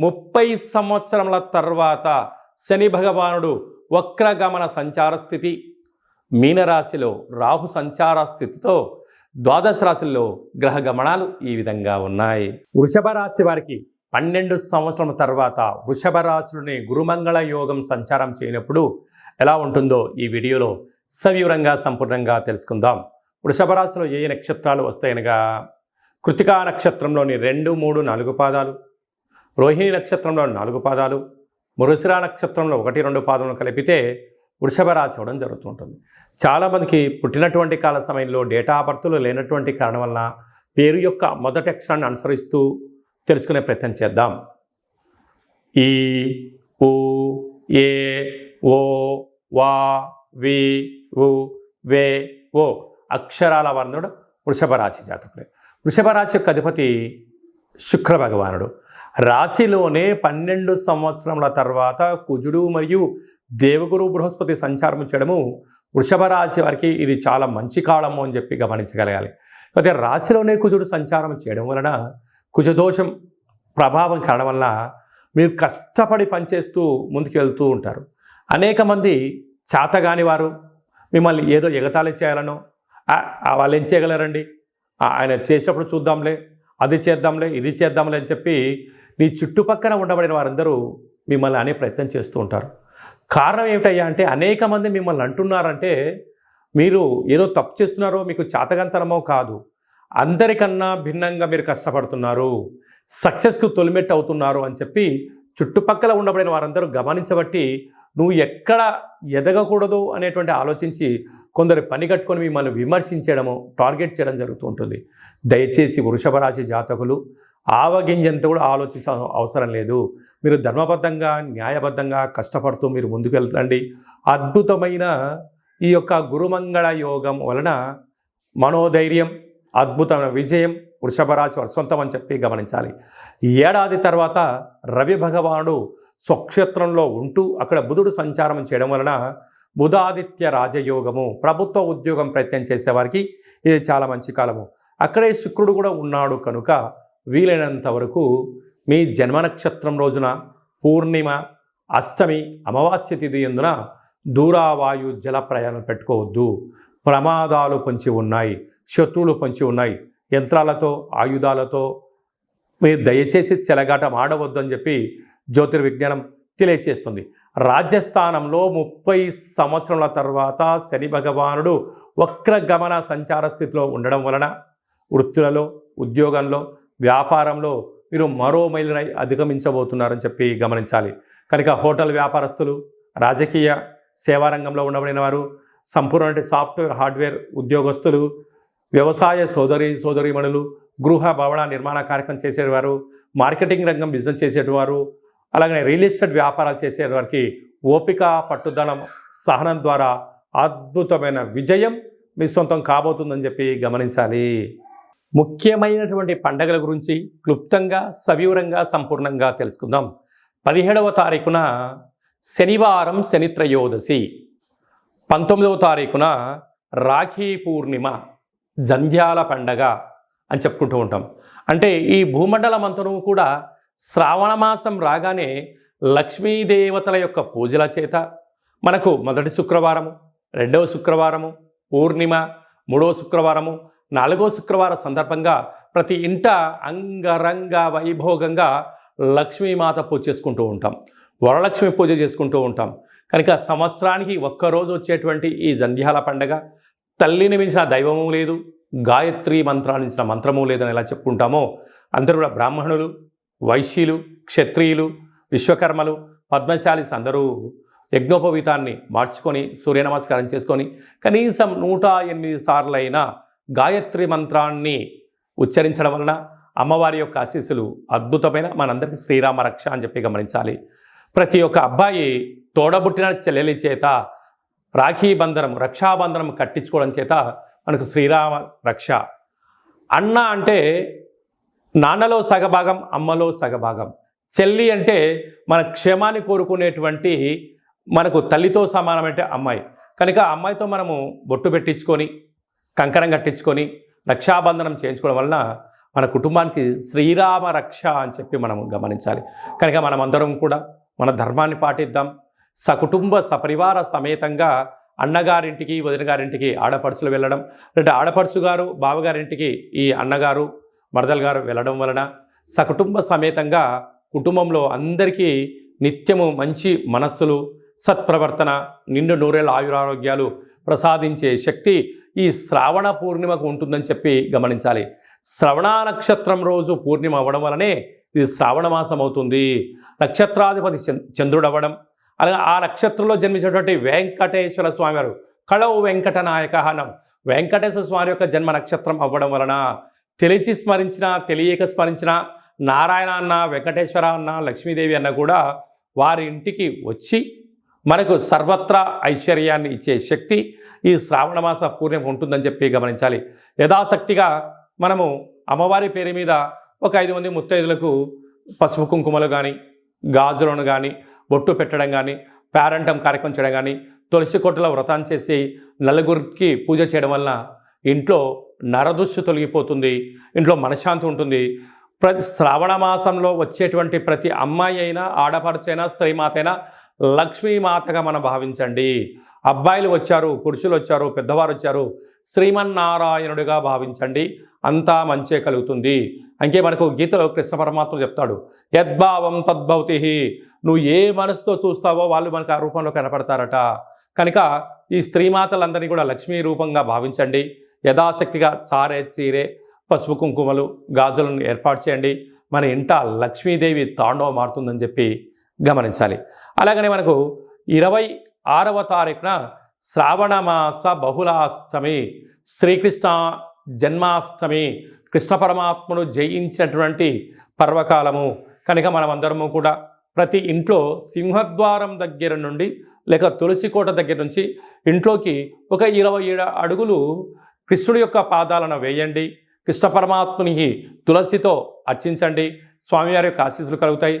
ముప్పై సంవత్సరముల తర్వాత శని భగవానుడు వక్రగమన సంచార స్థితి. మీనరాశిలో రాహు సంచార స్థితితో ద్వాదశ రాశుల్లో గ్రహ గమనాలు ఈ విధంగా ఉన్నాయి. వృషభ రాశి వారికి పన్నెండు సంవత్సరం తర్వాత వృషభ రాశులని గురుమంగళ యోగం సంచారం చేయనప్పుడు ఎలా ఉంటుందో ఈ వీడియోలో సవివరంగా సంపూర్ణంగా తెలుసుకుందాం. వృషభ రాశిలో ఏ ఏ నక్షత్రాలు వస్తాయనగా? కృతికా నక్షత్రంలోని రెండు మూడు నాలుగు పాదాలు. రోహిణి నక్షత్రంలో నాలుగు పాదాలు మురుసిరా నక్షత్రంలో ఒకటి రెండు పాదములు కలిపితే వృషభ రాశి అవ్వడం జరుగుతుంటుంది చాలామందికి పుట్టినటువంటి కాల సమయంలో డేటా బర్త్లు లేనటువంటి కారణం వలన పేరు యొక్క మొదటి అక్షరాన్ని అనుసరిస్తూ తెలుసుకునే ప్రయత్నం చేద్దాం. ఈ ఉ ఏ ఓ వా వి ఉ వే ఓ అక్షరాల వర్ణుడు వృషభ రాశి జాతకులే. వృషభ రాశి యొక్క అధిపతి శుక్ర భగవానుడు. రాశిలోనే పన్నెండు సంవత్సరముల తర్వాత కుజుడు మరియు దేవగురు బృహస్పతి సంచారం చేయడము వృషభ రాశి వారికి ఇది చాలా మంచి కాలము అని చెప్పి గమనించగలగాలి. అయితే రాశిలోనే కుజుడు సంచారం చేయడం వలన కుజదోషం ప్రభావం కారణం వలన మీరు కష్టపడి పనిచేస్తూ ముందుకు వెళ్తూ ఉంటారు. అనేక మంది చేతగాని వారు మిమ్మల్ని ఏదో ఎగతాళి చేయాలనో వాళ్ళు ఏం చేయగలరండి? ఆయన చేసేప్పుడు చూద్దాంలే అది చేద్దాంలే ఇది చేద్దాంలే అని చెప్పి నీ చుట్టుపక్కన ఉండబడిన వారందరూ మిమ్మల్ని అనే ప్రయత్నం చేస్తూ ఉంటారు. కారణం ఏమిటయ్యా అంటే అనేక మంది మిమ్మల్ని అంటున్నారంటే మీరు ఏదో తప్పు చేస్తున్నారో మీకు చాతగంతనమో కాదు. అందరికన్నా భిన్నంగా మీరు కష్టపడుతున్నారు. సక్సెస్కు తొలిమెట్టు అవుతున్నారు అని చెప్పి చుట్టుపక్కల ఉండబడిన వారందరూ గమనించబట్టి నువ్వు ఎక్కడ ఎదగకూడదు అనేటువంటి ఆలోచించి కొందరు పని కట్టుకొని మిమ్మల్ని విమర్శించడము టార్గెట్ చేయడం జరుగుతూ ఉంటుంది. దయచేసి వృషభ రాశి జాతకులు ఆవగింజంత కూడా ఆలోచించాల్సిన అవసరం లేదు. మీరు ధర్మబద్ధంగా న్యాయబద్ధంగా కష్టపడుతూ మీరు ముందుకెళ్తండి అద్భుతమైన ఈ యొక్క గురుమంగళ యోగం వలన మనోధైర్యం అద్భుతమైన విజయం వృషభ రాశి వారి సొంతం అని చెప్పి గమనించాలి. ఏడాది తర్వాత రవి భగవానుడు స్వక్షేత్రంలో ఉంటూ అక్కడ బుధుడు సంచారం చేయడం వలన బుధాదిత్య రాజయోగము ప్రభుత్వ ఉద్యోగం ప్రయత్నం చేసేవారికి ఇది చాలా మంచి కాలము. అక్కడే శుక్రుడు కూడా ఉన్నాడు కనుక వీలైనంత వరకు మీ జన్మ నక్షత్రం రోజున పూర్ణిమ అష్టమి అమావాస్య తిథి ఎందున దూరావాయు జల ప్రయాణం పెట్టుకోవద్దు. ప్రమాదాలు పొంచి ఉన్నాయి శత్రువులు పొంచి ఉన్నాయి. యంత్రాలతో ఆయుధాలతో మీరు దయచేసి చెలగాటం ఆడవద్దు అని చెప్పి జ్యోతిర్విజ్ఞానం తెలియచేస్తుంది. రాజ్యస్థానంలో ముప్పై సంవత్సరాల తర్వాత శని భగవానుడు వక్రగమన సంచార స్థితిలో ఉండడం వలన వృత్తులలో ఉద్యోగంలో వ్యాపారంలో మీరు మరో మైలునై అధిగమించబోతున్నారని చెప్పి గమనించాలి. కనుక హోటల్ వ్యాపారస్తులు రాజకీయ సేవా రంగంలో ఉండబడిన వారు సంపూర్ణ సాఫ్ట్వేర్ హార్డ్వేర్ ఉద్యోగస్తులు వ్యవసాయ సోదరి సోదరిమణులు గృహ భవన నిర్మాణ కార్యక్రమం చేసేవారు మార్కెటింగ్ రంగం బిజినెస్ చేసేవారు అలాగనే రియల్ ఎస్టేట్ వ్యాపారాలు చేసే వారికి ఓపిక పట్టుదలం సహనం ద్వారా అద్భుతమైన విజయం మీ సొంతం కాబోతుందని చెప్పి గమనించాలి. ముఖ్యమైనటువంటి పండగల గురించి క్లుప్తంగా సవివరంగా సంపూర్ణంగా తెలుసుకుందాం. పదిహేడవ తారీఖున శనివారం శనిత్రయోదశి. పంతొమ్మిదవ తారీఖున రాఖీ పూర్ణిమ జంధ్యాల పండగ అని చెప్పుకుంటూ ఉంటాం. అంటే ఈ భూమండలం అంతను కూడా శ్రావణ మాసం రాగానే లక్ష్మీదేవతల యొక్క పూజల చేత మనకు మొదటి శుక్రవారము రెండవ శుక్రవారము పూర్ణిమ మూడవ శుక్రవారము నాలుగో శుక్రవారం సందర్భంగా ప్రతి ఇంట అంగరంగ వైభోగంగా లక్ష్మీమాత పూజ చేసుకుంటూ ఉంటాం. వరలక్ష్మి పూజ చేసుకుంటూ ఉంటాం. కనుక సంవత్సరానికి ఒక్కరోజు వచ్చేటువంటి ఈ జంధ్యాల పండగ తల్లిని మించిన దైవము లేదు గాయత్రి మంత్రాన్ని మించిన మంత్రము లేదని ఎలా చెప్పుకుంటామో అందరూ కూడా బ్రాహ్మణులు వైశ్యులు క్షత్రియులు విశ్వకర్మలు పద్మశాలిస్ అందరూ యజ్ఞోపవీతాన్ని మార్చుకొని సూర్య నమస్కారం చేసుకొని కనీసం నూట ఎనిమిది సార్లైనా గాయత్రి మంత్రాన్ని ఉచ్చరించడం వలన అమ్మవారి యొక్క ఆశీస్సులు అద్భుతమైన మనందరికీ శ్రీరామ రక్ష అని చెప్పి గమనించాలి. ప్రతి ఒక్క అబ్బాయి తోడబుట్టిన చెల్లెలి చేత రాఖీ బంధనం రక్షాబంధనం కట్టించుకోవడం చేత మనకు శ్రీరామ రక్ష. అన్న అంటే నాన్నలో సగభాగం అమ్మలో సగభాగం. చెల్లి అంటే మన క్షేమాన్ని కోరుకునేటువంటి మనకు తల్లితో సమానమంటే అమ్మాయి. కనుక అమ్మాయితో మనము బొట్టు పెట్టించుకొని కంకణం కట్టించుకొని రక్షాబంధనం చేయించుకోవడం వలన మన కుటుంబానికి శ్రీరామ రక్ష అని చెప్పి మనం గమనించాలి. కనుక మనం అందరం కూడా మన ధర్మాన్ని పాటిద్దాం. సకుటుంబ సపరివార సమేతంగా అన్నగారింటికి వదినగారింటికి ఆడపడుచులు వెళ్ళడం లేదా ఆడపడుచు గారు బావగారింటికి ఈ అన్నగారు మరదలు గారు వెళ్ళడం వలన సకుటుంబ సమేతంగా కుటుంబంలో అందరికీ నిత్యము మంచి మనస్సులు సత్ప్రవర్తన నిండు నూరేళ్ళ ఆయురారోగ్యాలు ప్రసాదించే శక్తి ఈ శ్రావణ పూర్ణిమకు ఉంటుందని చెప్పి గమనించాలి. శ్రవణ నక్షత్రం రోజు పూర్ణిమ అవ్వడం వలనే ఇది శ్రావణ మాసం అవుతుంది. నక్షత్రాధిపతి చంద్రుడు అవ్వడం అలాగే ఆ నక్షత్రంలో జన్మించినటువంటి వెంకటేశ్వర స్వామి వారు. కళవు వెంకట నాయక అనం వెంకటేశ్వర స్వామి యొక్క జన్మ నక్షత్రం అవ్వడం వలన తెలిసి స్మరించిన తెలియక స్మరించిన నారాయణ అన్న వెంకటేశ్వర అన్న లక్ష్మీదేవి అన్న కూడా వారి ఇంటికి వచ్చి మనకు సర్వత్రా ఐశ్వర్యాన్ని ఇచ్చే శక్తి ఈ శ్రావణ మాస ఉంటుందని చెప్పి గమనించాలి. యథాశక్తిగా మనము అమ్మవారి పేరు మీద ఒక ఐదు మంది ముత్తైదులకు పసుపు కుంకుమలు కానీ గాజులను కానీ బొట్టు పెట్టడం కానీ పేరంటం కార్యక్రమం చేయడం కానీ తులసి కొట్టులో వ్రతం చేసి నలుగురికి పూజ చేయడం వలన ఇంట్లో నరదృష్టి తొలగిపోతుంది ఇంట్లో మనశ్శాంతి ఉంటుంది. ప్రతి శ్రావణ మాసంలో వచ్చేటువంటి ప్రతి అమ్మాయి అయినా ఆడపడుచైనా స్త్రీమాత అయినా లక్ష్మీమాతగా మనం భావించండి. అబ్బాయిలు వచ్చారు పురుషులు వచ్చారు పెద్దవారు వచ్చారు శ్రీమన్నారాయణుడిగా భావించండి. అంతా మంచే కలుగుతుంది. అంకే మనకు గీతలో కృష్ణ పరమాత్మ చెప్తాడు యద్భావం తద్భవతి నువ్వు ఏ మనసుతో చూస్తావో వాళ్ళు మనకు ఆ రూపంలో కనపడతారట. కనుక ఈ స్త్రీమాతలందరినీ కూడా లక్ష్మీ రూపంగా భావించండి. యథాశక్తిగా చారే చీరే పసుపు కుంకుమలు గాజులను ఏర్పాటు చేయండి. మన ఇంట లక్ష్మీదేవి తాండవం మారుతుందని చెప్పి గమనించాలి. అలాగనే మనకు ఇరవై ఆరవ తారీఖున శ్రావణమాస బహుళాష్టమి శ్రీకృష్ణ జన్మాష్టమి కృష్ణ పరమాత్ముడు జయించినటువంటి పర్వకాలము. కనుక మనమందరము కూడా ప్రతి ఇంట్లో సింహద్వారం దగ్గర నుండి లేక తులసి కోట దగ్గర నుంచి ఇంట్లోకి ఒక ఇరవై ఏడు అడుగులు కృష్ణుడి యొక్క పాదాలను వేయండి. కృష్ణ పరమాత్మునికి తులసితో అర్చించండి. స్వామివారి యొక్క ఆశీస్సులు కలుగుతాయి.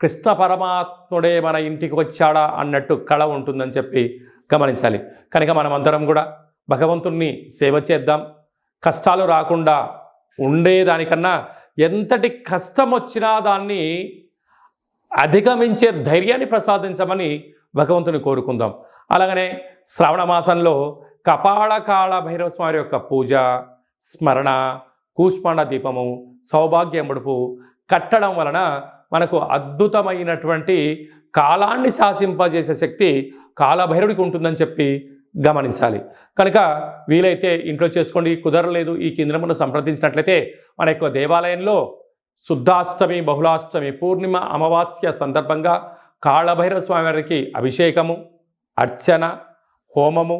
కృష్ణ పరమాత్ముడే మన ఇంటికి వచ్చాడా అన్నట్టు కళ ఉంటుందని చెప్పి గమనించాలి. కనుక మనమందరం కూడా భగవంతుణ్ణి సేవ చేద్దాం. కష్టాలు రాకుండా ఉండేదానికన్నా ఎంతటి కష్టం వచ్చినా దాన్ని అధిగమించే ధైర్యాన్ని ప్రసాదించమని భగవంతుని కోరుకుందాం. అలాగనే శ్రావణ మాసంలో కపాళకాళ భైరవ స్వామి యొక్క పూజ స్మరణ కూష్మాండ దీపము సౌభాగ్య ముడుపు కట్టడం వలన మనకు అద్భుతమైనటువంటి కాలాన్ని శాసింపజేసే శక్తి కాలభైరుడికి ఉంటుందని చెప్పి గమనించాలి. కనుక వీలైతే ఇంట్లో చేసుకోండి కుదరలేదు ఈ కేంద్రమును సంప్రదించినట్లయితే మన యొక్క దేవాలయంలో శుద్ధాష్టమి బహుళాష్టమి పూర్ణిమ అమావాస్య సందర్భంగా కాళభైరవ స్వామి వారికి అభిషేకము అర్చన హోమము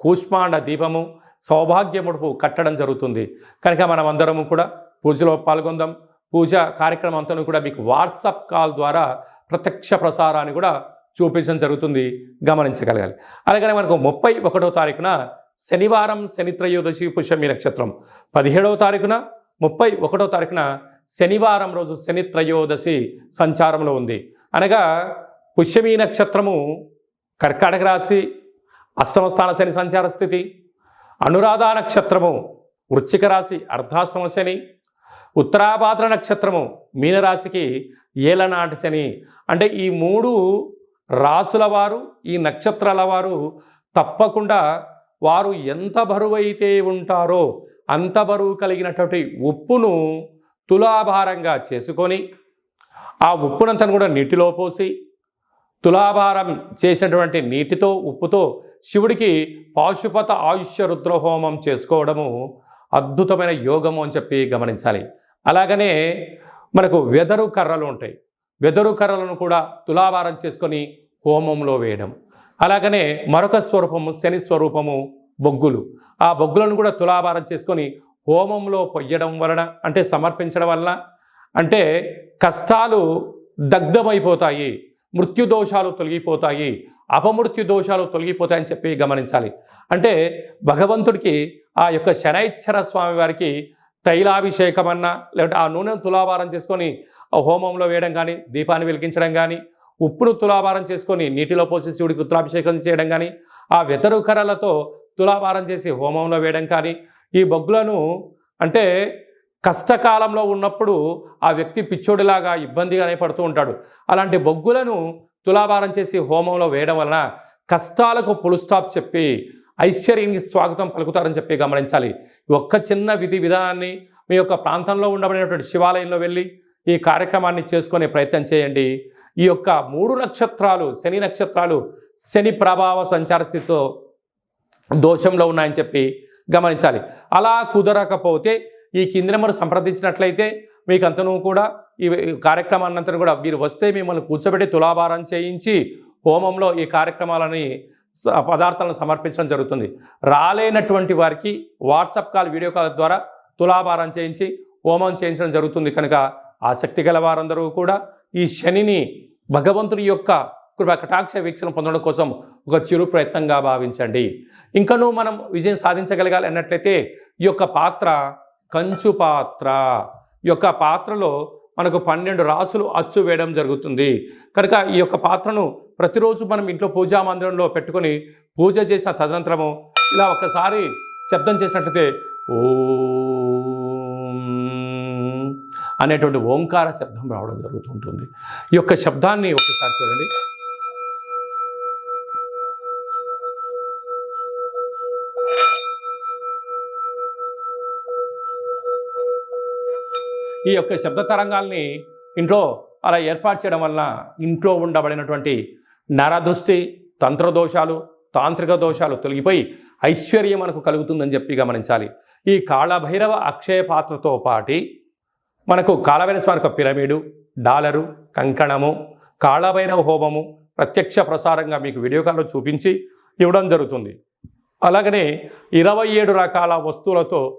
కూష్మాండ దీపము సౌభాగ్యముడుపు కట్టడం జరుగుతుంది. కనుక మనం అందరము కూడా పూజలో పాల్గొందాం. పూజ కార్యక్రమం అంతా కూడా మీకు వాట్సాప్ కాల్ ద్వారా ప్రత్యక్ష ప్రసారాన్ని కూడా చూపించడం జరుగుతుంది. గమనించగలగాలి. అలాగనే మనకు ముప్పై ఒకటో తారీఖున శనివారం శని త్రయోదశి పుష్యమి నక్షత్రం. పదిహేడవ తారీఖున ముప్పై ఒకటో తారీఖున శనివారం రోజు శని త్రయోదశి సంచారంలో ఉంది. అనగా పుష్యమి నక్షత్రము కర్కాటక రాశి అష్టమస్థాన శని సంచార స్థితి అనురాధ నక్షత్రము వృశ్చిక రాశి అర్ధాష్టమ శని ఉత్తరాభాద్ర నక్షత్రము మీనరాశికి ఏలనాటి శని. అంటే ఈ మూడు రాసుల వారు ఈ నక్షత్రాల వారు తప్పకుండా వారు ఎంత బరువైతే ఉంటారో అంత బరువు కలిగినటువంటి ఉప్పును తులాభారంగా చేసుకొని ఆ ఉప్పునంతను కూడా నీటిలో పోసి తులాభారం చేసినటువంటి నీటితో ఉప్పుతో శివుడికి పాశుపత ఆయుష్య రుద్రహోమం చేసుకోవడము అద్భుతమైన యోగము అని చెప్పి గమనించాలి. అలాగనే మనకు వెదరు కర్రలు ఉంటాయి. వెదరు కర్రలను కూడా తులాభారం చేసుకొని హోమంలో వేయడం. అలాగనే మరొక స్వరూపము శని స్వరూపము బొగ్గులు. ఆ బొగ్గులను కూడా తులాభారం చేసుకొని హోమంలో పొయ్యడం వలన అంటే సమర్పించడం వలన అంటే కష్టాలు దగ్ధమైపోతాయి మృత్యు దోషాలు తొలగిపోతాయి అపమృత్యు దోషాలు తొలగిపోతాయని చెప్పి గమనించాలి. అంటే భగవంతుడికి ఆ యొక్క శనైశ్వర స్వామి వారికి తైలాభిషేకం అన్నా లేకుంటే ఆ నూనెను తులాభారం చేసుకొని ఆ హోమంలో వేయడం కానీ దీపాన్ని వెలిగించడం కానీ ఉప్పును తులాభారం చేసుకొని నీటిలో పోసి శివుడికి రుద్రాభిషేకం చేయడం కానీ ఆ వెతరు కర్రలతో తులాభారం చేసి హోమంలో వేయడం కానీ ఈ బొగ్గులను అంటే కష్టకాలంలో ఉన్నప్పుడు ఆ వ్యక్తి పిచ్చోడిలాగా ఇబ్బందిగానే పడుతూ ఉంటాడు. అలాంటి బొగ్గులను తులాభారం చేసి హోమంలో వేయడం వలన కష్టాలకు పులుస్టాప్ చెప్పి ఐశ్వర్యానికి స్వాగతం పలుకుతారని చెప్పి గమనించాలి. ఒక్క చిన్న విధి విధానాన్ని మీ యొక్క ప్రాంతంలో ఉండబడినటువంటి శివాలయంలో వెళ్ళి ఈ కార్యక్రమాన్ని చేసుకునే ప్రయత్నం చేయండి. ఈ యొక్క మూడు నక్షత్రాలు శని నక్షత్రాలు శని ప్రభావ సంచార స్థితితో దోషంలో ఉన్నాయని చెప్పి గమనించాలి. అలా కుదరకపోతే ఈ కింది నెంబర్ సంప్రదించినట్లయితే మీకు అంతను కూడా ఈ కార్యక్రమాన్నంతరం కూడా మీరు వస్తే మిమ్మల్ని కూర్చోబెట్టి తులాభారం చేయించి హోమంలో ఈ కార్యక్రమాలని పదార్థాలను సమర్పించడం జరుగుతుంది. రాలేనటువంటి వారికి వాట్సాప్ కాల్ వీడియో కాల్ ద్వారా తులాభారం చేయించి హోమం చేయించడం జరుగుతుంది. కనుక ఆసక్తి గల వారందరూ కూడా ఈ శనిని భగవంతుని యొక్క కృప కటాక్ష వీక్షణ పొందడం కోసం ఒక చిరు ప్రయత్నంగా భావించండి. ఇంకనూ మనం విజయం సాధించగలగాలి అన్నట్లయితే ఈ యొక్క పాత్ర కంచు పాత్ర. ఈ యొక్క పాత్రలో మనకు పన్నెండు రాసులు అచ్చు వేయడం జరుగుతుంది. కనుక ఈ యొక్క పాత్రను ప్రతిరోజు మనం ఇంట్లో పూజా మందిరంలో పెట్టుకొని పూజ చేసిన తదనంతరము ఇలా ఒక్కసారి శబ్దం చేసినట్లయితే ఓ అనేటువంటి ఓంకార శబ్దం రావడం జరుగుతుంటుంది. ఈ యొక్క శబ్దాన్ని ఒకసారి చూడండి. ఈ యొక్క శబ్ద తరంగాల్ని ఇంట్లో అలా ఏర్పాటు చేయడం వలన ఇంట్లో ఉండబడినటువంటి నరదృష్టి తంత్రదోషాలు తాంత్రిక దోషాలు తొలగిపోయి ఐశ్వర్యం మనకు కలుగుతుందని చెప్పి గమనించాలి. ఈ కాళభైరవ అక్షయ పాత్రతో పాటి మనకు కాళభైరవ స్వామి యొక్క పిరమిడు డాలరు కంకణము కాళభైరవ హోమము ప్రత్యక్ష ప్రసారంగా మీకు వీడియో కాల్లో చూపించి ఇవ్వడం జరుగుతుంది. అలాగనే ఇరవై ఏడు రకాల వస్తువులతో